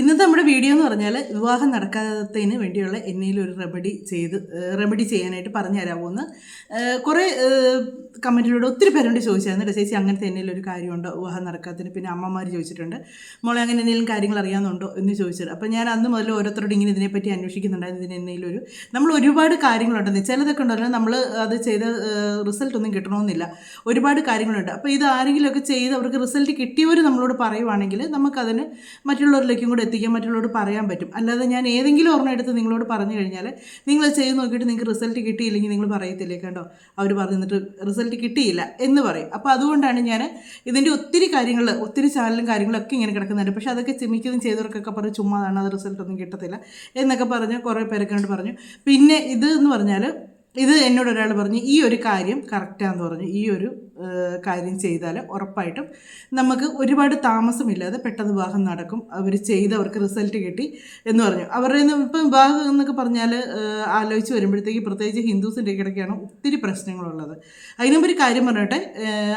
ഇന്നത്തെ നമ്മുടെ വീഡിയോ എന്ന് പറഞ്ഞാൽ വിവാഹം നടക്കാത്തതിന് വേണ്ടിയുള്ള എന്നേലും ഒരു റെമഡി ചെയ്ത് റെമഡി ചെയ്യാനായിട്ട് പറഞ്ഞു തരാമോന്ന് കുറേ കമന്റിലൂടെ ഒത്തിരി പേരോട് ചോദിച്ചായിരുന്നു കേട്ടോ. ചേച്ചി അങ്ങനത്തെ എന്തെങ്കിലും ഒരു കാര്യമുണ്ടോ വിവാഹം നടക്കാത്തതിന്? പിന്നെ അമ്മമാർ ചോദിച്ചിട്ടുണ്ട്. മോളെ അങ്ങനെ എന്തെങ്കിലും കാര്യങ്ങൾ അറിയാമെന്നുണ്ടോ എന്ന് ചോദിച്ചത്. അപ്പോൾ ഞാൻ അന്ന് മുതൽ ഓരോരുത്തരോട് ഇങ്ങനെ ഇതിനെപ്പറ്റി അന്വേഷിക്കുന്നുണ്ടായിരുന്നു. ഇതിന് എന്തെങ്കിലും ഒരു നമ്മൾ ഒരുപാട് കാര്യങ്ങളുണ്ടെന്ന് ചിലതൊക്കെ ഉണ്ടല്ലോ നമ്മൾ അത് ചെയ്ത റിസൾട്ട് ഒന്നും കിട്ടണമെന്നില്ല. ഒരുപാട് കാര്യങ്ങളുണ്ട്. അപ്പോൾ ഇത് ആരെങ്കിലുമൊക്കെ ചെയ്ത് അവർക്ക് റിസൾട്ട് കിട്ടിയവർ നമ്മളോട് പറയുവാണെങ്കിൽ നമുക്കതിന് മറ്റുള്ളവരിലേക്കും കൂടെ എത്തിക്കാൻ മറ്റുള്ളവരോട് പറയാൻ പറ്റും. അല്ലാതെ ഞാൻ ഏതെങ്കിലും ഒരെണ്ണം എടുത്ത് നിങ്ങളോട് പറഞ്ഞു കഴിഞ്ഞാൽ നിങ്ങൾ ചെയ്ത് നോക്കിയിട്ട് നിങ്ങൾക്ക് റിസൾട്ട് കിട്ടിയില്ലെങ്കിൽ നിങ്ങൾ പറയത്തില്ലേ കണ്ടോ? അവർ പറഞ്ഞിട്ട് റിസൾട്ട് കിട്ടിയില്ല എന്ന് പറയും. അപ്പോൾ അതുകൊണ്ടാണ് ഞാൻ ഇതിന്റെ ഒത്തിരി കാര്യങ്ങൾ ഒത്തിരി ചാനലും കാര്യങ്ങളൊക്കെ ഇങ്ങനെ കിടക്കുന്നുണ്ട്. പക്ഷേ അതൊക്കെ ചിമിക്കുന്നതും ചെയ്തവർക്കൊക്കെ പറഞ്ഞ് ചുമ്മാതാണ് അത് റിസൾട്ടൊന്നും കിട്ടത്തില്ല എന്നൊക്കെ പറഞ്ഞ് കുറേ പേരൊക്കെ പറഞ്ഞു. പിന്നെ ഇത് എന്ന് പറഞ്ഞാൽ ഇത് എന്നോട് ഒരാൾ പറഞ്ഞു ഈ ഒരു കാര്യം കറക്റ്റാന്ന് പറഞ്ഞു. ഈ ഒരു കാര്യം ചെയ്താൽ ഉറപ്പായിട്ടും നമുക്ക് ഒരുപാട് താമസമില്ലാതെ പെട്ടെന്ന് വിവാഹം നടക്കും. അവർ ചെയ്ത് അവർക്ക് റിസൾട്ട് കിട്ടി എന്ന് പറഞ്ഞു. അവരുടെ ഇപ്പം വിവാഹം എന്നൊക്കെ പറഞ്ഞാൽ ആലോചിച്ച് വരുമ്പോഴത്തേക്ക് പ്രത്യേകിച്ച് ഹിന്ദുസിന്റെ ഇടയ്ക്കാണ് ഒത്തിരി പ്രശ്നങ്ങളുള്ളത്. അതിനുമ്പോൾ ഒരു കാര്യം പറഞ്ഞോട്ടെ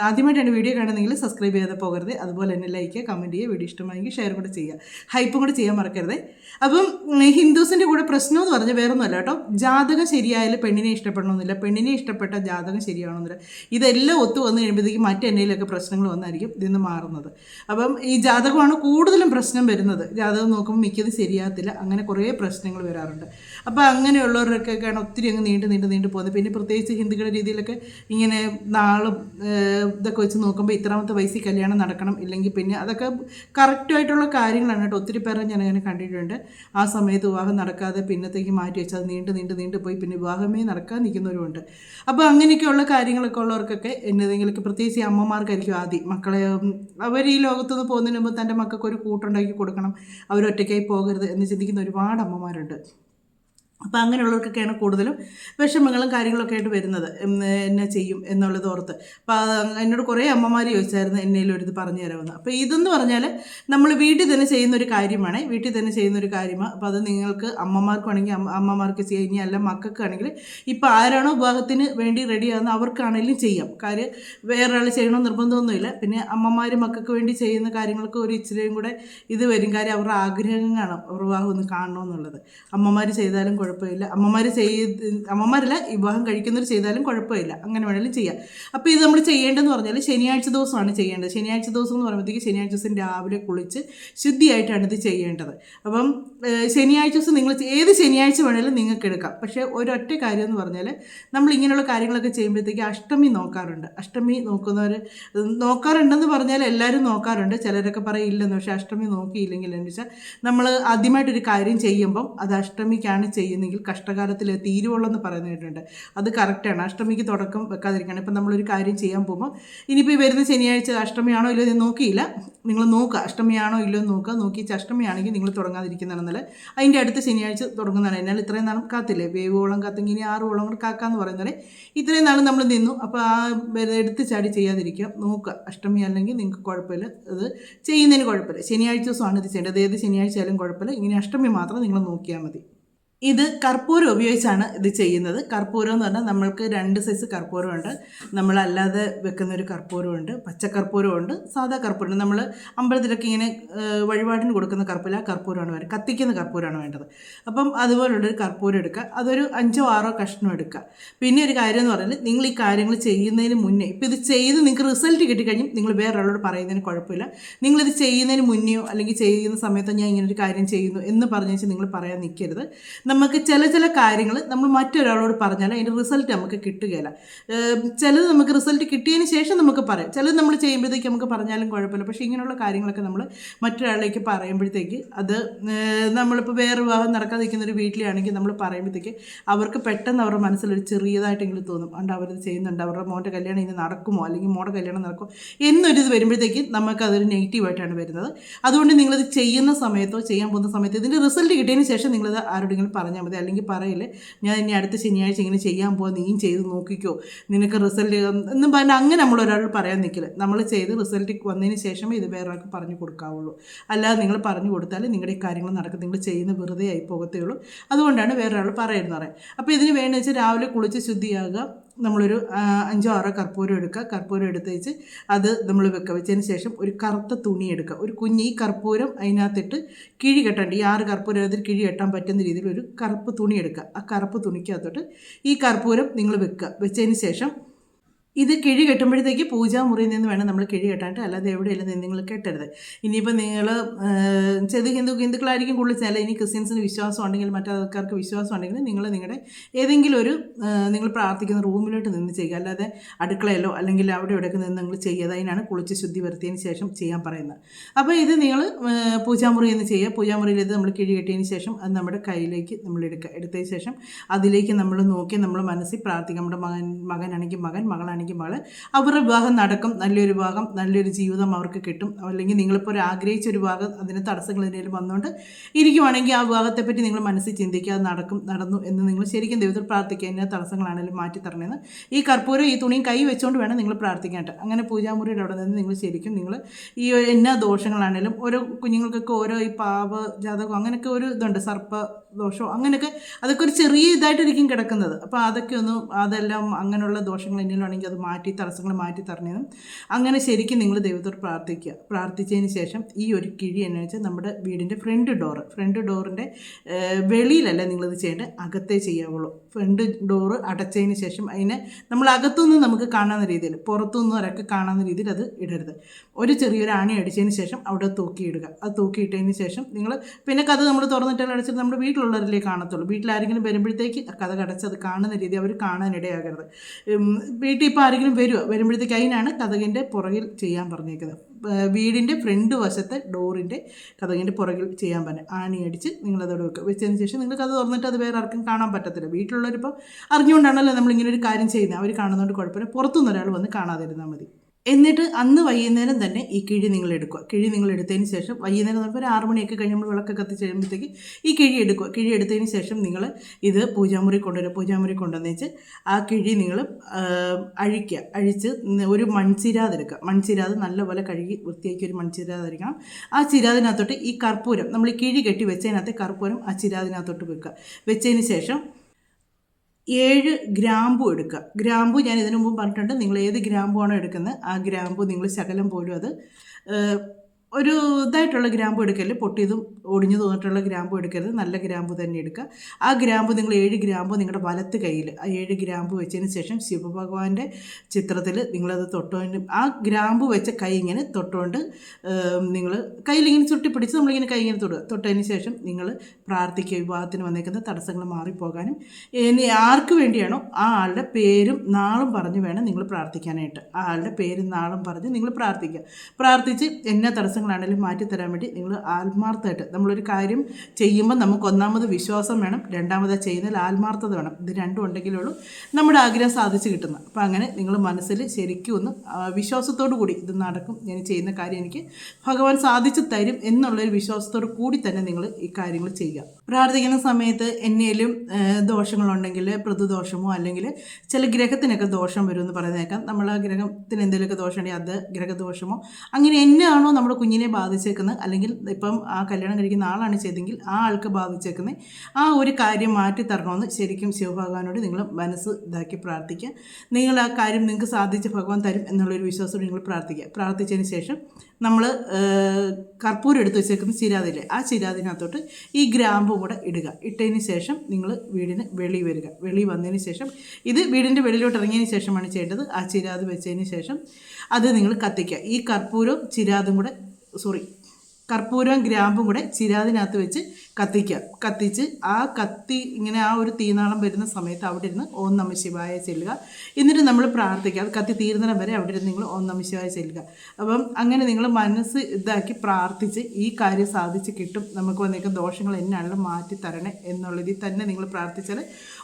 ആദ്യമായിട്ടാണ് വീഡിയോ കാണുന്നതെങ്കിൽ സബ്സ്ക്രൈബ് ചെയ്യാതെ പോകരുത്. അതുപോലെ തന്നെ ലൈക്ക് കമന്റ് ചെയ്യുക വീഡിയോ ഇഷ്ടമായെങ്കിൽ ഷെയർ കൂടെ ചെയ്യുക. ഹൈപ്പും കൂടെ ചെയ്യാൻ മറക്കരുത്. അപ്പം ഹിന്ദുസിന്റെ കൂടെ പ്രശ്നം എന്ന് പറഞ്ഞാൽ വേറൊന്നുമല്ല കേട്ടോ. ജാതകം ശരിയായാലും പെണ്ണിനെ ഇഷ്ടപ്പെടണമെന്നില്ല പെണ്ണിനെ ഇഷ്ടപ്പെട്ട ജാതകം ശരിയാണെന്നില്ല. ഇതെല്ലാം ഒത്തു വന്നു കഴിയുമ്പോഴത്തേക്കും മറ്റെന്നതിലൊക്കെ പ്രശ്നങ്ങൾ വന്നായിരിക്കും ഇതിൽ നിന്ന് മാറുന്നത്. അപ്പം ഈ ജാതകമാണ് കൂടുതലും പ്രശ്നം വരുന്നത്. ജാതകം നോക്കുമ്പോൾ മിക്കത് ശരിയാകത്തില്ല. അങ്ങനെ കുറേ പ്രശ്നങ്ങൾ വരാറുണ്ട്. അപ്പോൾ അങ്ങനെയുള്ളവരൊക്കെയാണ് ഒത്തിരി അങ്ങ് നീണ്ടു നീണ്ട് നീണ്ടു പോകുന്നത്. പിന്നെ പ്രത്യേകിച്ച് ഹിന്ദുക്കളുടെ രീതിയിലൊക്കെ ഇങ്ങനെ നാളും ഇതൊക്കെ വെച്ച് നോക്കുമ്പോൾ ഇത്രാമത്തെ വയസ്സിൽ കല്യാണം നടക്കണം ഇല്ലെങ്കിൽ പിന്നെ അതൊക്കെ കറക്റ്റായിട്ടുള്ള കാര്യങ്ങളാണ് കേട്ടോ. ഒത്തിരി പേരെ ഞാൻ അങ്ങനെ കണ്ടിട്ടുണ്ട്. ആ സമയത്ത് വിവാഹം നടക്കാതെ പിന്നത്തേക്ക് മാറ്റി വെച്ചാൽ നീണ്ട് നീണ്ടു നീണ്ട് പോയി പിന്നെ വിവാഹമേ നടക്കാൻ നിൽക്കുന്നവരുമുണ്ട്. അപ്പോൾ അങ്ങനെയൊക്കെയുള്ള കാര്യങ്ങളൊക്കെ ഉള്ളവർക്കൊക്കെ എന്നതെങ്കിലും പ്രത്യേകിച്ച് ഈ അമ്മമാർക്കായിരിക്കും ആദ്യം മക്കളെ അവർ ഈ ലോകത്തുനിന്ന് പോകുന്നതിന് മുമ്പ് തന്റെ മക്കൾക്ക് ഒരു കൂട്ടുണ്ടാക്കി കൊടുക്കണം. അവരൊറ്റയ്ക്കായി പോകരുത് എന്ന് ചിന്തിക്കുന്ന ഒരുപാട് അമ്മമാരുണ്ട്. അപ്പോൾ അങ്ങനെയുള്ളവർക്കൊക്കെയാണ് കൂടുതലും വിഷമങ്ങളും കാര്യങ്ങളൊക്കെ ആയിട്ട് വരുന്നത്. എന്നെ ചെയ്യും എന്നുള്ളത് ഓർത്ത്. അപ്പോൾ എന്നോട് കുറേ അമ്മമാർ ചോദിച്ചായിരുന്നു എന്നേലും ഒരു ഇത് പറഞ്ഞു തരാമെന്ന്. അപ്പോൾ ഇതെന്ന് പറഞ്ഞാൽ നമ്മൾ വീട്ടിൽ തന്നെ ചെയ്യുന്ന ഒരു കാര്യമാണ്. വീട്ടിൽ തന്നെ ചെയ്യുന്ന ഒരു കാര്യമാണ് അപ്പോൾ അത് നിങ്ങൾക്ക് അമ്മമാർക്കാണെങ്കിൽ അമ്മമാർക്ക് ചെയ്യാം. അല്ല മക്കൾക്കാണെങ്കിൽ ഇപ്പോൾ ആരാണോ വിവാഹത്തിന് വേണ്ടി റെഡിയാകുന്ന അവർക്കാണെങ്കിലും ചെയ്യാം. കാര്യം വേറൊരാൾ ചെയ്യണമെന്ന് നിർബന്ധമൊന്നുമില്ല. പിന്നെ അമ്മമാർ മക്കൾക്ക് വേണ്ടി ചെയ്യുന്ന കാര്യങ്ങൾക്ക് ഒരു ഇച്ചിരിയും കൂടെ ഇത് വരും. കാര്യം അവരുടെ ആഗ്രഹങ്ങളാണ് അവർ വിവാഹം ഒന്ന് കാണണമെന്നുള്ളത് അമ്മമാർ ചെയ്താലും കുഴപ്പമില്ല. അമ്മമാർ ചെയ്ത് അമ്മമാരല്ല വിവാഹം കഴിക്കുന്നവർ ചെയ്താലും കുഴപ്പമില്ല. അങ്ങനെ വേണമെങ്കിലും ചെയ്യാം. അപ്പോൾ ഇത് നമ്മൾ ചെയ്യേണ്ടതെന്ന് പറഞ്ഞാൽ ശനിയാഴ്ച ദിവസമാണ് ചെയ്യേണ്ടത്. ശനിയാഴ്ച ദിവസം എന്ന് പറയുമ്പോഴത്തേക്ക് ശനിയാഴ്ച ദിവസം രാവിലെ കുളിച്ച് ശുദ്ധിയായിട്ടാണ് ഇത് ചെയ്യേണ്ടത്. അപ്പം ശനിയാഴ്ച ദിവസം നിങ്ങൾ ഏത് ശനിയാഴ്ച വേണമെങ്കിലും നിങ്ങൾക്ക് എടുക്കാം. പക്ഷേ ഒരൊറ്റ കാര്യം എന്ന് പറഞ്ഞാൽ നമ്മൾ ഇങ്ങനെയുള്ള കാര്യങ്ങളൊക്കെ ചെയ്യുമ്പോഴത്തേക്ക് അഷ്ടമി നോക്കാറുണ്ട്. അഷ്ടമി നോക്കുന്നവർ നോക്കാറുണ്ടെന്ന് പറഞ്ഞാൽ എല്ലാവരും നോക്കാറുണ്ട്. ചിലരൊക്കെ പറയില്ലെന്ന് പക്ഷേ അഷ്ടമി നോക്കിയില്ലെങ്കിൽ എന്ന് വെച്ചാൽ നമ്മൾ ആദ്യമായിട്ടൊരു കാര്യം ചെയ്യുമ്പം അത് അഷ്ടമിക്കാണ് ചെയ്യുന്നതെങ്കിൽ കഷ്ടകാലത്തിൽ തീരുവുള്ളൂ എന്ന് പറയുന്നത് കേട്ടിട്ടുണ്ട്. അത് കറക്റ്റാണ് അഷ്ടമിക്ക് തുടക്കം വെക്കാതിരിക്കണം. ഇപ്പം നമ്മളൊരു കാര്യം ചെയ്യാൻ പോകുമ്പോൾ ഇനിയിപ്പോൾ ഈ വരുന്ന ശനിയാഴ്ച അഷ്ടമിയാണോ ഇല്ലയോ എന്ന് നോക്കിയില്ല. നിങ്ങൾ നോക്കുക. അഷ്ടമിയാണോ ഇല്ലയോ എന്ന് നോക്കുക. നോക്കി അഷ്ടമിയാണെങ്കിൽ നിങ്ങൾ തുടങ്ങാതിരിക്കുന്നതാണെന്നല്ല അതിന്റെ അടുത്ത ശനിയാഴ്ച തുടങ്ങുന്നതാണ്. എന്നാൽ ഇത്രയും നാളും കാത്തില്ലേ? വേവോളം കാത്തെങ്കിൽ ഇനി ആറോളം കൂടെ കാക്കാന്ന് പറയുന്നത് ഇത്രയും നാൾ നമ്മൾ നിന്നു. അപ്പോൾ ആ എടുത്ത് ചാടി ചെയ്യാതിരിക്കുക നോക്കുക. അഷ്ടമി അല്ലെങ്കിൽ നിങ്ങൾക്ക് കുഴപ്പമില്ല. അത് ചെയ്യുന്നതിന് കുഴപ്പമില്ല. ശനിയാഴ്ച ദിവസമാണ് ഇത് ചെയ്യേണ്ടത്. ഏത് ശനിയാഴ്ച ആയാലും കുഴപ്പമില്ല. ഇങ്ങനെ അഷ്ടമി മാത്രം നിങ്ങൾ നോക്കിയാൽ മതി. ഇത് കർപ്പൂരം ഉപയോഗിച്ചാണ് ഇത് ചെയ്യുന്നത്. കർപ്പൂരം എന്ന് പറഞ്ഞാൽ നമ്മൾക്ക് രണ്ട് സൈസ് കർപ്പൂരമുണ്ട് നമ്മളല്ലാതെ വെക്കുന്ന ഒരു കർപ്പൂരമുണ്ട് പച്ചക്കർപ്പൂരമുണ്ട് സാധാ കർപ്പൂരം നമ്മൾ അമ്പലത്തിലൊക്കെ ഇങ്ങനെ വഴിപാടിന് കൊടുക്കുന്ന കർപ്പൂരം കർപ്പൂരമാണ് വേണ്ടത്. കത്തിക്കുന്ന കർപ്പൂരമാണ് വേണ്ടത്. അപ്പം അതുപോലുള്ളൊരു കർപ്പൂരം എടുക്കുക. അതൊരു അഞ്ചോ ആറോ കഷ്ണം എടുക്കുക. പിന്നെ ഒരു കാര്യം എന്ന് പറഞ്ഞാൽ നിങ്ങൾ ഈ കാര്യങ്ങൾ ചെയ്യുന്നതിന് മുന്നേ ഇപ്പോൾ ഇത് ചെയ്ത് നിങ്ങൾക്ക് റിസൾട്ട് കിട്ടിക്കഴിഞ്ഞും നിങ്ങൾ വേറൊരാളോട് പറയുന്നതിന് കുഴപ്പമില്ല. നിങ്ങളിത് ചെയ്യുന്നതിന് മുന്നെയോ അല്ലെങ്കിൽ ചെയ്യുന്ന സമയത്തോ ഞാൻ ഇങ്ങനെ ഒരു കാര്യം ചെയ്യുന്നു എന്ന് പറഞ്ഞു വെച്ചാൽ നിങ്ങൾ പറയാൻ നിൽക്കരുത്. നമുക്ക് ചില ചില കാര്യങ്ങൾ നമ്മൾ മറ്റൊരാളോട് പറഞ്ഞാൽ അതിന്റെ റിസൾട്ട് നമുക്ക് കിട്ടുകയില്ല. ചിലത് നമുക്ക് റിസൾട്ട് കിട്ടിയതിന് ശേഷം നമുക്ക് പറയാം. ചിലത് നമ്മൾ ചെയ്യുമ്പോഴത്തേക്ക് നമുക്ക് പറഞ്ഞാലും കുഴപ്പമില്ല. പക്ഷേ ഇങ്ങനെയുള്ള കാര്യങ്ങളൊക്കെ നമ്മൾ മറ്റൊരാളിലേക്ക് പറയുമ്പോഴത്തേക്ക് അത് നമ്മളിപ്പോൾ വേറെ വിവാഹം നടക്കാതെ നിൽക്കുന്ന ഒരു വീട്ടിലാണെങ്കിൽ നമ്മൾ പറയുമ്പോഴത്തേക്ക് അവർക്ക് പെട്ടെന്ന് അവരുടെ മനസ്സിലൊരു ചെറിയതായിട്ടെങ്കിലും തോന്നും. അണ്ട് അവരത് ചെയ്യുന്നുണ്ട്. അവരുടെ മോന്റെ കല്യാണം ഇനി നടക്കുമോ? അല്ലെങ്കിൽ മോടെ കല്യാണം നടക്കുമോ? എന്നൊരിത് വരുമ്പോഴത്തേക്ക് നമുക്കതൊരു നെഗറ്റീവായിട്ടാണ് വരുന്നത്. അതുകൊണ്ട് നിങ്ങളിത് ചെയ്യുന്ന സമയത്തോ ചെയ്യാൻ പോകുന്ന സമയത്തോ ഇതിന്റെ റിസൾട്ട് കിട്ടിയതിന് ശേഷം നിങ്ങളത് ആരോടെങ്കിലും പറഞ്ഞാൽ മതി. അല്ലെങ്കിൽ പറയില്ലേ ഞാൻ ഇനി അടുത്ത ശനിയാഴ്ച ഇങ്ങനെ ചെയ്യാൻ പോകാൻ നീയും ചെയ്ത് നോക്കിക്കോ. നിനക്ക് റിസൾട്ട് എന്നും പറഞ്ഞാൽ അങ്ങനെ നമ്മൾ ഒരാൾ പറയാൻ നിൽക്കില്ല നമ്മൾ ചെയ്ത് റിസൾട്ട് വന്നതിന് ശേഷമേ ഇത് വേറെ ആൾക്ക് പറഞ്ഞു കൊടുക്കാവുള്ളൂ. അല്ലാതെ നിങ്ങൾ പറഞ്ഞു കൊടുത്താൽ നിങ്ങളുടെ കാര്യങ്ങൾ നടക്കും നിങ്ങൾ ചെയ്യുന്ന വെറുതെ ആയി പോകത്തേ ഉള്ളൂ അതുകൊണ്ടാണ് വേറൊരാൾ പറയുന്നത്. പറയാം അപ്പോൾ ഇതിന് വേണ്ടി വെച്ചാൽ രാവിലെ കുളിച്ച് ശുദ്ധിയാകുക നമ്മളൊരു അഞ്ചോ ആറോ കർപ്പൂരം എടുക്കുക. കർപ്പൂരം എടുത്ത് വെച്ച് അത് നമ്മൾ വെക്കുക. വെച്ചതിന് ശേഷം ഒരു കറുത്ത തുണി എടുക്കുക. ഒരു കുഞ്ഞി കർപ്പൂരം അതിനകത്തിട്ട് കിഴി കെട്ടേണ്ട. ഈ ആറ് കർപ്പൂരം അതിൽ കിഴി കെട്ടാൻ പറ്റുന്ന രീതിയിൽ ഒരു കറുപ്പ് തുണി എടുക്കുക. ആ കറുപ്പ് തുണിക്കകത്തോട്ട് ഈ കർപ്പൂരം നിങ്ങൾ വെക്കുക. വെച്ചതിന് ശേഷം ഇത് കിഴി കെട്ടുമ്പോഴത്തേക്ക് പൂജാമുറിയിൽ നിന്ന് വേണം നമ്മൾ കിഴി കെട്ടാനായിട്ട്. അല്ലാതെ എവിടെയെല്ലാം നിങ്ങൾ കെട്ടരുത്. ഇനിയിപ്പോൾ നിങ്ങൾ ചെത് ഹിന്ദു ഹിന്ദുക്കളായിരിക്കും കൂടുതൽ ചില ഇനി ക്രിസ്ത്യൻസിന് വിശ്വാസം ഉണ്ടെങ്കിൽ മറ്റാൾക്കാർക്ക് വിശ്വാസം ഉണ്ടെങ്കിൽ നിങ്ങൾ നിങ്ങളുടെ ഏതെങ്കിലും ഒരു നിങ്ങൾ പ്രാർത്ഥിക്കുന്ന റൂമിലോട്ട് നിന്ന് ചെയ്യുക. അല്ലാതെ അടുക്കളയിലോ അല്ലെങ്കിൽ അവിടെ ഇവിടെയൊക്കെ നിന്ന് നിങ്ങൾ ചെയ്യുക അതിനാണ് കുളിച്ച് ശുദ്ധി വരുത്തിയതിന് ശേഷം ചെയ്യാൻ പറയുന്നത്. അപ്പോൾ ഇത് നിങ്ങൾ പൂജാമുറിയിൽ എന്ന് ചെയ്യുക. പൂജാമുറിയിൽ ഇത് നമ്മൾ കിഴി കെട്ടിയതിന് ശേഷം അത് നമ്മുടെ കയ്യിലേക്ക് നമ്മൾ എടുക്കുക. എടുത്തതിന് ശേഷം അതിലേക്ക് നമ്മൾ നോക്കി നമ്മൾ മനസ്സിൽ പ്രാർത്ഥിക്കുക. നമ്മുടെ മകൻ മകനാണെങ്കിൽ മകൻ മകളാണെങ്കിൽ മകൾ അവരുടെ വിവാഹം നടക്കും. നല്ലൊരു വിവാഹം നല്ലൊരു ജീവിതം അവർക്ക് കിട്ടും. അല്ലെങ്കിൽ നിങ്ങളിപ്പോൾ ഒരു ആഗ്രഹിച്ച ഒരു വിവാഹം അതിന് തടസ്സങ്ങൾ എന്തെങ്കിലും വന്നുകൊണ്ട് ഇരിക്കുവാണെങ്കിൽ ആ വിവാഹത്തെപ്പറ്റി നിങ്ങൾ മനസ്സിൽ ചിന്തിക്കുക അത് നടക്കും നടന്നു എന്ന് നിങ്ങൾ ശരിക്കും ദൈവത്തിൽ പ്രാർത്ഥിക്കുക. എന്നെ തടസ്സങ്ങളാണെങ്കിലും മാറ്റി തരണമെന്ന് ഈ കർപ്പൂരം ഈ തുണിയും കൈ വെച്ചുകൊണ്ട് വേണം നിങ്ങൾ പ്രാർത്ഥിക്കാനായിട്ട് അങ്ങനെ പൂജാമുറിയുടെ അവിടെ നിന്ന് നിങ്ങൾ ശരിക്കും നിങ്ങൾ ഈ എന്നാ ദോഷങ്ങളാണെങ്കിലും ഓരോ കുഞ്ഞുങ്ങൾക്കൊക്കെ ഓരോ ഈ പാപ ജാതകം അങ്ങനെയൊക്കെ ഒരു ഇതുണ്ട്. സർപ്പ ദോഷമോ അങ്ങനെയൊക്കെ അതൊക്കെ ഒരു ചെറിയ ഇതായിട്ടിരിക്കും കിടക്കുന്നത്. അപ്പോൾ അതൊക്കെ ഒന്ന് അതെല്ലാം അങ്ങനെയുള്ള ദോഷങ്ങൾ എന്തെങ്കിലും ആണെങ്കിൽ അത് മാറ്റി തടസ്സങ്ങൾ മാറ്റി തരണേന്നും അങ്ങനെ ശരിക്കും നിങ്ങൾ ദൈവത്തോട് പ്രാർത്ഥിക്കുക. പ്രാർത്ഥിച്ചതിന് ശേഷം ഈ ഒരു കിഴി എന്ന് വെച്ചാൽ നമ്മുടെ വീടിന്റെ ഫ്രണ്ട് ഡോറ്. ഫ്രണ്ട് ഡോറിന്റെ വെളിയിലല്ല നിങ്ങളിത് ചെയ്യേണ്ടത്. അകത്തേ ചെയ്യാവുള്ളൂ. ഫ്രണ്ട് ഡോറ് അടച്ചതിന് ശേഷം അതിനെ നമ്മൾ അകത്തുനിന്ന് നമുക്ക് കാണാവുന്ന രീതിയിൽ പുറത്തുനിന്ന് ഒരൊക്കെ കാണാവുന്ന രീതിയിൽ അത് ഇടരുത്. ഒരു ചെറിയൊരു ആണി അടിച്ചതിന് ശേഷം അവിടെ തൂക്കിയിടുക. അത് തൂക്കിയിട്ടതിന് ശേഷം നിങ്ങൾ പിന്നെ കഥ നമ്മൾ തുറന്നിട്ടാൽ അടച്ചിട്ട് നമ്മുടെ വീട്ടിലുള്ളവരിലേ കാണത്തുള്ളൂ. വീട്ടിലാരെങ്കിലും വരുമ്പോഴത്തേക്ക് കഥ കടച്ചത് കാണുന്ന രീതി അവർ കാണാനിടയാകരുത്. വീട്ടിൽ ഇപ്പോൾ ആരെങ്കിലും വരുമോ വരുമ്പോഴത്തേക്ക് അതിനാണ് കഥകിന്റെ പുറകിൽ ചെയ്യാൻ പറഞ്ഞേക്കുന്നത്. വീടിന്റെ ഫ്രണ്ട് വശത്തെ ഡോറിന്റെ കഥകിന്റെ പുറകിൽ ചെയ്യാൻ പറ്റും ആണി അടിച്ച് നിങ്ങളതോടെ വെക്കുക വെച്ചതിന് ശേഷം നിങ്ങൾ കഥ തുറന്നിട്ട് അത് വേറെ ആർക്കും കാണാൻ പറ്റത്തില്ല. വീട്ടിലുള്ളവരിപ്പോൾ അറിഞ്ഞുകൊണ്ടാണല്ലോ നമ്മളിങ്ങനെ ഒരു കാര്യം ചെയ്യുന്നത്. അവർ കാണുന്നതുകൊണ്ട് കുഴപ്പമില്ല. പുറത്തുനിന്ന് ഒരാൾ വന്ന് കാണാതിരുന്നാൽ മതി. എന്നിട്ട് അന്ന് വൈകുന്നേരം തന്നെ ഈ കിഴി നിങ്ങൾ എടുക്കുക. കിഴി നിങ്ങൾ എടുത്തതിന് ശേഷം വൈകുന്നേരം നമുക്ക് ഒരു ആറ് മണിയൊക്കെ കഴിയുമ്പോൾ വിളക്ക് കത്തിച്ച് കഴിയുമ്പോഴത്തേക്ക് ഈ കിഴി എടുക്കുക. കിഴി എടുത്തതിന് ശേഷം നിങ്ങൾ ഇത് പൂജാമുറി കൊണ്ടുവരിക. പൂജാമുറി കൊണ്ടുവന്നേച്ച് ആ കിഴി നിങ്ങൾ അഴിക്കുക. അഴിച്ച് ഒരു മൺചിരാത് എടുക്കുക. മൺചിരാത് നല്ലപോലെ കഴുകി വൃത്തിയാക്കി ഒരു മൺചിരാത് അരിക്കണം. ആ ചിരാതിനകത്തോട്ട് ഈ കർപ്പൂരം നമ്മൾ ഈ കിഴി കെട്ടി വെച്ചതിനകത്ത് കർപ്പൂരം ആ ചിരാതിനകത്തോട്ട് വെക്കുക. വെച്ചതിന് ശേഷം ഏഴ് ഗ്രാമ്പു എടുക്കുക. ഗ്രാമ്പു ഞാൻ ഇതിനു മുമ്പ് പറഞ്ഞിട്ടുണ്ട്. നിങ്ങൾ ഏത് ഗ്രാമ്പു ആണോ എടുക്കുന്നത് ആ ഗ്രാമ്പു നിങ്ങൾ ശകലം പോലും അത് ഒരു ഇതായിട്ടുള്ള ഗ്രാമ്പു എടുക്കരുത് പൊട്ടിയതും ഒടിഞ്ഞു തോന്നിട്ടുള്ള ഗ്രാമ്പു എടുക്കരുത്. നല്ല ഗ്രാമ്പു തന്നെ എടുക്കുക. ആ ഗ്രാമ്പു നിങ്ങൾ ഏഴ് ഗ്രാമ്പു നിങ്ങളുടെ വലത്ത് കയ്യിൽ ആ ഏഴ് ഗ്രാമ്പു വെച്ചതിന് ശേഷം ശിവഭഗവാന്റെ ചിത്രത്തിൽ നിങ്ങളത് തൊട്ടുകൊണ്ട് ആ ഗ്രാമ്പു വെച്ച കൈ ഇങ്ങനെ തൊട്ടുകൊണ്ട് നിങ്ങൾ കയ്യിലിങ്ങനെ ചുട്ടിപ്പിടിച്ച് നമ്മളിങ്ങനെ കൈ ഇങ്ങനെ തൊടുക. തൊട്ടതിന് ശേഷം നിങ്ങൾ പ്രാർത്ഥിക്കുക. വിവാഹത്തിന് വന്നേക്കുന്ന തടസ്സങ്ങൾ മാറിപ്പോകാനും ഇനി ആർക്ക് വേണ്ടിയാണോ ആ ആളുടെ പേരും നാളും പറഞ്ഞ് വേണം നിങ്ങൾ പ്രാർത്ഥിക്കാനായിട്ട്. ആ ആളുടെ പേരും നാളും പറഞ്ഞ് നിങ്ങൾ പ്രാർത്ഥിക്കുക. പ്രാർത്ഥിച്ച് എന്നാ തടസ്സങ്ങളാണെങ്കിലും മാറ്റിത്തരാൻ വേണ്ടി നിങ്ങൾ ആത്മാർത്ഥമായിട്ട് നമ്മളൊരു കാര്യം ചെയ്യുമ്പോൾ നമുക്ക് ഒന്നാമത് വിശ്വാസം വേണം രണ്ടാമത് ചെയ്യുന്നതിൽ ആത്മാർത്ഥത വേണം. ഇത് രണ്ടും ഉണ്ടെങ്കിലേ ഉള്ളൂ. നമ്മുടെ ആഗ്രഹം സാധിച്ചു കിട്ടുന്നത്. അപ്പോൾ അങ്ങനെ നിങ്ങൾ മനസ്സിൽ ശരിക്കും ഒന്ന് വിശ്വാസത്തോടു കൂടി ഇത് നടക്കും ഞാൻ ചെയ്യുന്ന കാര്യം എനിക്ക് ഭഗവാൻ സാധിച്ചു തരും എന്നുള്ളൊരു വിശ്വാസത്തോടു കൂടി തന്നെ നിങ്ങൾ ഈ കാര്യങ്ങൾ ചെയ്യുക. പ്രാർത്ഥിക്കുന്ന സമയത്ത് എന്നേലും ദോഷങ്ങളുണ്ടെങ്കിൽ പ്രതുദോഷമോ അല്ലെങ്കിൽ ചില ഗ്രഹത്തിനൊക്കെ ദോഷം വരുമെന്ന് പറയുന്നേക്കാം. നമ്മൾ ആ ഗ്രഹത്തിന് എന്തെങ്കിലുമൊക്കെ ദോഷമുണ്ടെങ്കിൽ അത് ഗ്രഹദോഷമോ അങ്ങനെ എന്നാണോ നമ്മുടെ കുഞ്ഞിനെ ബാധിച്ചേക്കുന്നത്? അല്ലെങ്കിൽ ഇപ്പം ആ കല്യാണം കഴിക്കുന്ന ആളാണ് ചെയ്തെങ്കിൽ ആ ആൾക്ക് ബാധിച്ചേക്കുന്നത് ആ ഒരു കാര്യം മാറ്റി തരണമെന്ന് ശരിക്കും ശിവഭഗവാനോട് നിങ്ങൾ മനസ്സ് ഇതാക്കി പ്രാർത്ഥിക്കുക. നിങ്ങൾ ആ കാര്യം നിങ്ങൾക്ക് സാധിച്ച് ഭഗവാൻ തരും എന്നുള്ളൊരു വിശ്വാസം നിങ്ങൾ പ്രാർത്ഥിക്കുക. പ്രാർത്ഥിച്ചതിന് ശേഷം നമ്മൾ കർപ്പൂരം എടുത്ത് വെച്ചേക്കുന്ന ചിരാതില്ലേ ആ ചിരാതിനകത്തോട്ട് ഈ ഗ്രാമ്പും കൂടെ ഇടുക. ഇട്ടതിന് ശേഷം നിങ്ങൾ വീടിന് വെളി വരിക. വെളി വന്നതിന് ശേഷം ഇത് വീടിന്റെ വെളിയിലോട്ട് ഇറങ്ങിയതിന് ശേഷമാണ് ചെയ്യേണ്ടത്. ആ ചിരാത് വെച്ചതിന് ശേഷം അത് നിങ്ങൾ കത്തിക്കുക. ഈ കർപ്പൂരവും ചിരാതും കൂടെ സോറി കർപ്പൂരവും ഗ്രാമ്പും കൂടെ ചിരാതിനകത്ത് വെച്ച് കത്തിക്കുക കത്തിച്ച് ആ കത്തി ഇങ്ങനെ ആ ഒരു തീനാളം വരുന്ന സമയത്ത് അവിടെ ഇരുന്ന് ഓം നമ ശിവായ ചെല്ലുക. എന്നിട്ട് നമ്മൾ പ്രാർത്ഥിക്കുക. അത് കത്തി തീർന്നിടം വരെ അവിടെ ഇരുന്ന് നിങ്ങൾ ഓം നമ ശിവായ ചെല്ലുക. അപ്പം അങ്ങനെ നിങ്ങൾ മനസ്സ് ഇതാക്കി പ്രാർത്ഥിച്ച് ഈ കാര്യം സാധിച്ച് കിട്ടും. നമുക്ക് വന്നേക്കുന്ന ദോഷങ്ങൾ എന്നാണല്ലോ മാറ്റി തരണേ എന്നുള്ളതിൽ തന്നെ നിങ്ങൾ പ്രാർത്ഥിച്ചാൽ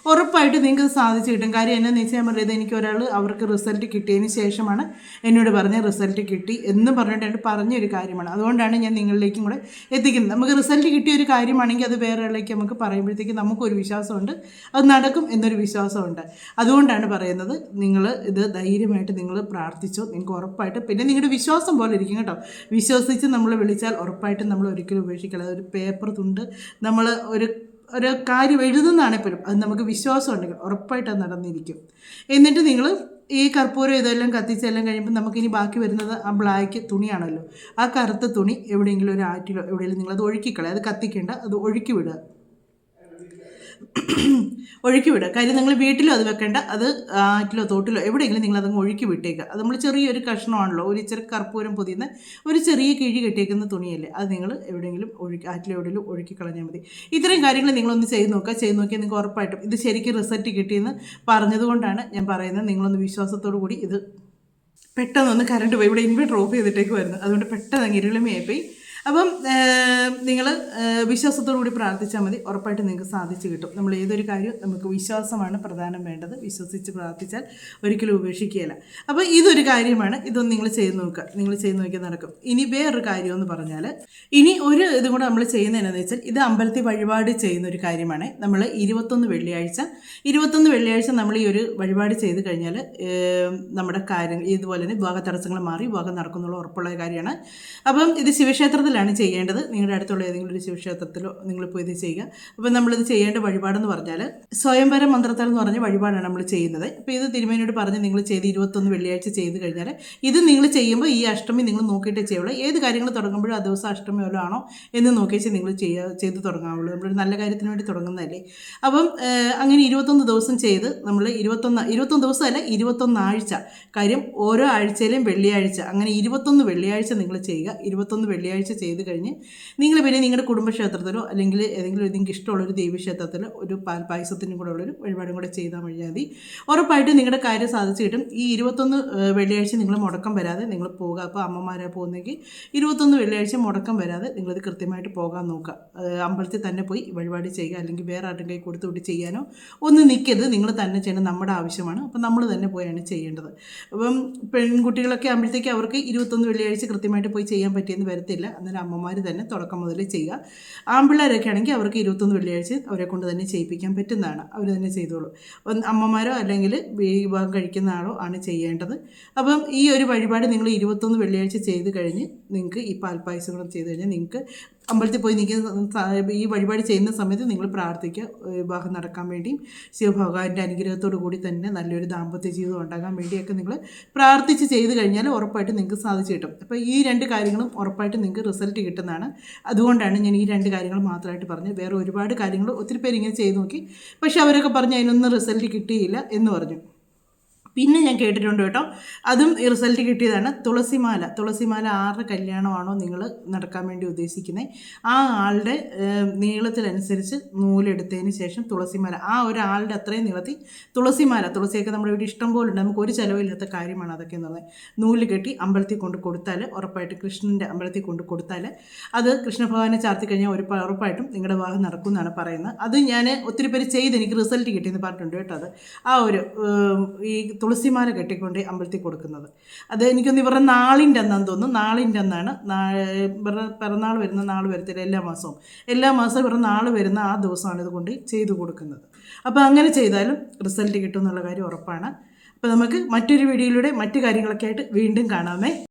ഉറപ്പായിട്ട് നിങ്ങൾക്ക് സാധിച്ച് കിട്ടും. കാര്യം എന്നാന്ന് വെച്ചാൽ ഞാൻ പറയുന്നത് എനിക്ക് ഒരാൾ അവർക്ക് റിസൾട്ട് കിട്ടിയതിന് ശേഷമാണ് എന്നോട് പറഞ്ഞ റിസൾട്ട് കിട്ടി എന്ന് പറഞ്ഞിട്ട് പറഞ്ഞൊരു കാര്യമാണ്. അതുകൊണ്ടാണ് ഞാൻ നിങ്ങളിലേക്കും കൂടെ എത്തിക്കുന്നത്. നമുക്ക് റിസൾട്ട് കിട്ടിയ ഒരു കാര്യമാണെങ്കിൽ അത് വേറെ ആളിലേക്ക് നമുക്ക് പറയുമ്പോഴത്തേക്ക് നമുക്കൊരു വിശ്വാസമുണ്ട്. അത് നടക്കും എന്നൊരു വിശ്വാസമുണ്ട്. അതുകൊണ്ടാണ് പറയുന്നത് നിങ്ങൾ ഇത് ധൈര്യമായിട്ട് നിങ്ങൾ പ്രാർത്ഥിച്ചോ നിങ്ങൾക്ക് ഉറപ്പായിട്ട് പിന്നെ നിങ്ങളുടെ വിശ്വാസം പോലെ ഇരിക്കും കേട്ടോ. വിശ്വസിച്ച് നമ്മൾ വിളിച്ചാൽ ഉറപ്പായിട്ടും നമ്മൾ ഒരിക്കലും ഉപേക്ഷിക്കില്ല. ഒരു പേപ്പർ തുണ്ട്. നമ്മൾ ഒരു ഒരു കാര്യം എഴുതുന്നതാണെപ്പോഴും അത് നമുക്ക് വിശ്വാസം ഉണ്ടെങ്കിൽ ഉറപ്പായിട്ട് അത് നടന്നിരിക്കും. എന്നിട്ട് നിങ്ങൾ ഈ കർപ്പൂരം ഇതെല്ലാം കത്തിച്ചെല്ലാം കഴിയുമ്പോൾ നമുക്കിനി ബാക്കി വരുന്നത് ആ ബ്ലാക്ക് തുണിയാണല്ലോ. ആ കറുത്ത തുണി എവിടെയെങ്കിലും ഒരു ആറ്റിലോ എവിടെയെങ്കിലും നിങ്ങളത് ഒഴുക്കിക്കളയുക അത് കത്തിക്കേണ്ട അത് ഒഴുക്കി വിടുക. ഒഴുക്കി വിടുക കാര്യം നിങ്ങൾ വീട്ടിലോ അത് വെക്കേണ്ട. അത് ആറ്റിലോ തോട്ടിലോ എവിടെയെങ്കിലും നിങ്ങൾ അതങ്ങ് ഒഴുക്കി വിട്ടേക്കുക. അത് നമ്മൾ ചെറിയൊരു കഷ്ണമാണല്ലോ. ഒരു ഇച്ചിരി കർപ്പൂരം പൊതിയുന്ന ഒരു ചെറിയ കിഴി കെട്ടിയേക്കുന്ന തുണിയല്ലേ? അത് നിങ്ങൾ എവിടെയെങ്കിലും ഒഴുക്കി ആറ്റിലോ എവിടെയെങ്കിലും ഒഴുക്കി കളഞ്ഞാൽ മതി. ഇത്രയും കാര്യങ്ങൾ നിങ്ങളൊന്ന് ചെയ്ത് നോക്കുക. ചെയ്ത് നോക്കിയാൽ നിങ്ങൾക്ക് ഉറപ്പായിട്ടും ഇത് ശരിക്കും റിസൾട്ട് കിട്ടിയെന്ന് പറഞ്ഞതുകൊണ്ടാണ് ഞാൻ പറയുന്നത്. നിങ്ങളൊന്ന് വിശ്വാസത്തോടു കൂടി ഇത് പെട്ടെന്നൊന്ന് കറണ്ട് പോയി. ഇവിടെ ഇൻവെർട്ടർ ഓഫ് ചെയ്തിട്ടേക്ക് വരുന്നു അതുകൊണ്ട് പെട്ടെന്ന് അങ്ങ് ഇരുളിമയായി പോയി അപ്പം നിങ്ങൾ വിശ്വാസത്തോടു കൂടി പ്രാർത്ഥിച്ചാൽ മതി. ഉറപ്പായിട്ട് നിങ്ങൾക്ക് സാധിച്ചു കിട്ടും. നമ്മൾ ഏതൊരു കാര്യവും നമുക്ക് വിശ്വാസമാണ് പ്രധാനം വേണ്ടത്. വിശ്വസിച്ച് പ്രാർത്ഥിച്ചാൽ ഒരിക്കലും ഉപേക്ഷിക്കുകയില്ല. അപ്പോൾ ഇതൊരു കാര്യമാണ്. ഇതൊന്നും നിങ്ങൾ ചെയ്ത് നോക്കുക. നിങ്ങൾ ചെയ്ത് നോക്കിയാൽ നടക്കും. ഇനി വേറൊരു കാര്യം എന്ന് പറഞ്ഞാൽ ഇനി ഒരു ഇതും കൂടെ നമ്മൾ ചെയ്യുന്നതെന്നു വെച്ചാൽ ഇത് അമ്പലത്തിൽ വഴിപാട് ചെയ്യുന്ന ഒരു കാര്യമാണ്. നമ്മൾ ഇരുപത്തൊന്ന് വെള്ളിയാഴ്ച ഇരുപത്തൊന്ന് വെള്ളിയാഴ്ച നമ്മൾ ഈ ഒരു വഴിപാട് ചെയ്ത് കഴിഞ്ഞാൽ നമ്മുടെ കാര്യങ്ങൾ ഇതുപോലെ തന്നെ വിവാഹ തടസ്സങ്ങൾ മാറി വിവാഹം നടക്കുന്നുള്ള ഉറപ്പുള്ള കാര്യമാണ്. അപ്പം ഇത് ശിവക്ഷേത്രത്തിലാണ് ചെയ്യേണ്ടത്. നിങ്ങളുടെ അടുത്തുള്ള ഏതെങ്കിലും ഒരു ശിവക്ഷേത്രത്തിലോ നിങ്ങൾ പോയി ഇത് ചെയ്യുക. അപ്പം നമ്മളിത് ചെയ്യേണ്ട വഴിപാടെന്ന് പറഞ്ഞാൽ സ്വയംവര മന്ത്രത്താൽ എന്ന് പറഞ്ഞ വഴിപാടാണ് നമ്മൾ ചെയ്യുന്നത്. അപ്പോൾ ഇത് തിരുമേനിയോട് പറഞ്ഞ് നിങ്ങൾ ചെയ്ത് ഇരുപത്തൊന്ന് വെള്ളിയാഴ്ച ചെയ്ത് കഴിഞ്ഞാൽ ഇത് നിങ്ങൾ ചെയ്യുമ്പോൾ ഈ അഷ്ടമി നിങ്ങൾ നോക്കിയിട്ട് ചെയ്യുള്ളൂ. ഏത് കാര്യങ്ങൾ തുടങ്ങുമ്പോഴും ആ ദിവസം അഷ്ടമി വല്ലതും ആണോ എന്ന് നോക്കിയേച്ച് നിങ്ങൾ ചെയ്യുക ചെയ്ത് തുടങ്ങാവുള്ളൂ. നമ്മളൊരു നല്ല കാര്യത്തിന് വേണ്ടി തുടങ്ങുന്നതല്ലേ. അപ്പം അങ്ങനെ ഇരുപത്തൊന്ന് ദിവസം ചെയ്ത് നമ്മൾ ഇരുപത്തൊന്ന് ഇരുപത്തൊന്ന് ദിവസമല്ല ഇരുപത്തൊന്ന് ആഴ്ച കാര്യം ഓരോ ആഴ്ചയിലും വെള്ളിയാഴ്ച. അങ്ങനെ ഇരുപത്തൊന്ന് വെള്ളിയാഴ്ച നിങ്ങൾ ചെയ്യുക. ഇരുപത്തൊന്ന് വെള്ളിയാഴ്ച ചെയ്ത് കഴിഞ്ഞ് നിങ്ങൾ പിന്നെ നിങ്ങളുടെ കുടുംബക്ഷേത്രത്തിലോ അല്ലെങ്കിൽ ഏതെങ്കിലും ഒരു നിങ്ങൾക്ക് ഇഷ്ടമുള്ളൊരു ദേവീക്ഷേത്രത്തിലോ ഒരു പാൽ പായസത്തിനും കൂടെ ഉള്ളൊരു വഴിപാടും കൂടെ ചെയ്താൽ മതി. ഉറപ്പായിട്ടും നിങ്ങളുടെ കാര്യം സാധിച്ചു കിട്ടും. ഈ ഇരുപത്തൊന്ന് വെള്ളിയാഴ്ച നിങ്ങൾ മുടക്കം വരാതെ നിങ്ങൾ പോകുക അപ്പോൾ അമ്മമാരെ പോകുന്നെങ്കിൽ ഇരുപത്തൊന്ന് വെള്ളിയാഴ്ച മുടക്കം വരാതെ നിങ്ങളത് കൃത്യമായിട്ട് പോകാൻ നോക്കുക. അമ്പലത്തിൽ തന്നെ പോയി വഴിപാട് ചെയ്യുക. അല്ലെങ്കിൽ വേറെ ആരുടെ കൈ കൊടുത്തുവിട്ട് ചെയ്യാനോ ഒന്നും നിൽക്കരുത്. നിങ്ങൾ തന്നെ ചെയ്യണം നമ്മുടെ ആവശ്യമാണ്. അപ്പോൾ നമ്മൾ തന്നെ പോയാണ് ചെയ്യേണ്ടത്. അപ്പം പെൺകുട്ടികളൊക്കെ ആകുമ്പോഴത്തേക്ക് അവർക്ക് ഇരുപത്തൊന്ന് വെള്ളിയാഴ്ച കൃത്യമായിട്ട് പോയി ചെയ്യാൻ പറ്റിയെന്ന് വരത്തില്ല. അന്നേരം അമ്മമാർ തന്നെ തുടക്കം മുതൽ ചെയ്യുക. ആൺപിള്ളേരൊക്കെ ആണെങ്കിൽ അവർക്ക് ഇരുപത്തൊന്ന് വെള്ളിയാഴ്ച അവരെ കൊണ്ട് തന്നെ ചെയ്യിപ്പിക്കാൻ പറ്റുന്നതാണ്. അവർ തന്നെ ചെയ്തോളൂ. അമ്മമാരോ അല്ലെങ്കിൽ വിവാഹം കഴിക്കുന്ന ആളോ ആണ് ചെയ്യേണ്ടത്. അപ്പം ഈ ഒരു വഴിപാട് നിങ്ങൾ ഇരുപത്തൊന്ന് വെള്ളിയാഴ്ച ചെയ്ത് കഴിഞ്ഞ് നിങ്ങൾക്ക് ഈ പാൽപ്പായസം കൂടെ ചെയ്ത് കഴിഞ്ഞാൽ നിങ്ങൾക്ക് അമ്പലത്തിൽ പോയി നിൽക്കുന്ന ഈ വഴിപാട് ചെയ്യുന്ന സമയത്ത് നിങ്ങൾ പ്രാർത്ഥിക്കുക വിവാഹം നടക്കാൻ വേണ്ടിയും ശിവഭഗവാന്റെ അനുഗ്രഹത്തോടു കൂടി തന്നെ നല്ലൊരു ദാമ്പത്യ ജീവിതം ഉണ്ടാകാൻ വേണ്ടിയൊക്കെ നിങ്ങൾ പ്രാർത്ഥിച്ച് ചെയ്ത് കഴിഞ്ഞാൽ ഉറപ്പായിട്ട് നിങ്ങൾക്ക് സാധിച്ചു കിട്ടും. അപ്പോൾ ഈ രണ്ട് കാര്യങ്ങളും ഉറപ്പായിട്ട് നിങ്ങൾക്ക് റിസൾട്ട് കിട്ടുന്നതാണ്. അതുകൊണ്ടാണ് ഞാൻ ഈ രണ്ട് കാര്യങ്ങൾ മാത്രമായിട്ട് പറഞ്ഞത്. വേറെ ഒരുപാട് കാര്യങ്ങൾ ഒത്തിരി പേര് ഇങ്ങനെ ചെയ്ത് നോക്കി പക്ഷേ അവരൊക്കെ പറഞ്ഞ് അതിനൊന്നും റിസൾട്ട് കിട്ടിയില്ല എന്ന് പറഞ്ഞു. പിന്നെ ഞാൻ കേട്ടിട്ടുണ്ട് കേട്ടോ. അതും ഈ റിസൾട്ട് കിട്ടിയതാണ് തുളസിമാല. തുളസിമാല ആരുടെ കല്യാണമാണോ നിങ്ങൾ നടക്കാൻ വേണ്ടി ഉദ്ദേശിക്കുന്നത് ആ ആളുടെ നീളത്തിനനുസരിച്ച് നൂലെടുത്തതിന് ശേഷം തുളസിമാല. ആ ഒരാളുടെ അത്രയും നീളത്തിൽ തുളസിമാല. തുളസിയൊക്കെ നമ്മുടെ ഇവിടെ ഇഷ്ടം പോലെ ഉണ്ട്. നമുക്ക് ഒരു ചിലവില്ലാത്ത കാര്യമാണ് അതൊക്കെ എന്ന് പറയുന്നത് നൂൽ കെട്ടി അമ്പലത്തിൽ കൊണ്ട് കൊടുത്താൽ ഉറപ്പായിട്ട് കൃഷ്ണന്റെ അമ്പലത്തിൽ കൊണ്ട് കൊടുത്താൽ അത് കൃഷ്ണഭഗവാനെ ചാർത്തി കഴിഞ്ഞാൽ ഒരു ഉറപ്പായിട്ടും നിങ്ങളുടെ വിവാഹം നടക്കും എന്നാണ് പറയുന്നത്. അത് ഞാൻ ഒത്തിരി പേര് ചെയ്ത് എനിക്ക് റിസൾട്ട് കിട്ടിയെന്ന് പറഞ്ഞിട്ടുണ്ട് കേട്ടോ അത്. ആ ഒരു ഈ തുളസിമാല കെട്ടിക്കൊണ്ട് അമ്പലത്തിൽ കൊടുക്കുന്നത്. അത് എനിക്കൊന്ന് ഇവരുടെ നാളിന്റെ അന്നാന്ന് തോന്നുന്നു. നാളിന്റെ അന്നാണ് ഇവരുടെ പിറന്നാൾ വരുന്ന നാൾ വരത്തില്ല എല്ലാ മാസവും. എല്ലാ മാസവും ഇവരുടെ നാൾ വരുന്ന ആ ദിവസമാണ് ഇതുകൊണ്ട് ചെയ്തു കൊടുക്കുന്നത്. അപ്പോൾ അങ്ങനെ ചെയ്താലും റിസൾട്ട് കിട്ടും എന്നുള്ള കാര്യം ഉറപ്പാണ്. അപ്പോൾ നമുക്ക് മറ്റൊരു വീഡിയോയിലൂടെ മറ്റു കാര്യങ്ങളൊക്കെ ആയിട്ട് വീണ്ടും കാണാമേ.